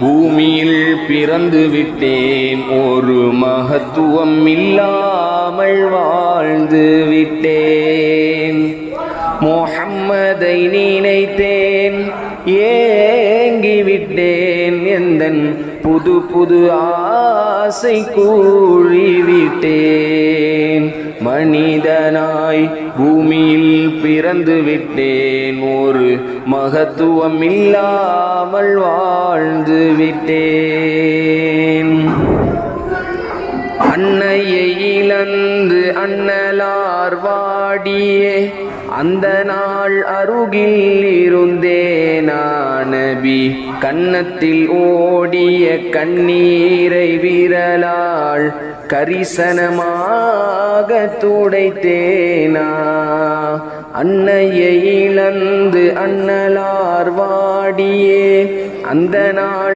பூமியில் பிறந்து விட்டேன். ஒரு மகத்துவம் இல்லாமல் வாழ்ந்து விட்டேன். மொஹம்மதை நினைத்தேன் ஏங்கிவிட்டேன். எந்தன் புது புது ஆசை கூழிவிட்டேன் மனிதனாய் பூமியில் பிறந்து விட்டேன். ஒரு மகத்துவம் இல்லாமல் வாழ்ந்து விட்டேன். அன்னையை இழந்து அண்ணலார் வாடியே அந்த நாள் அருகில் இருந்தே நானபி கன்னத்தில் ஓடிய கண்ணீரை விரலால் கரிசனமாக துடைத்தேனா? அன்னையை இழந்து அண்ணலார் வாடியே அந்த நாள்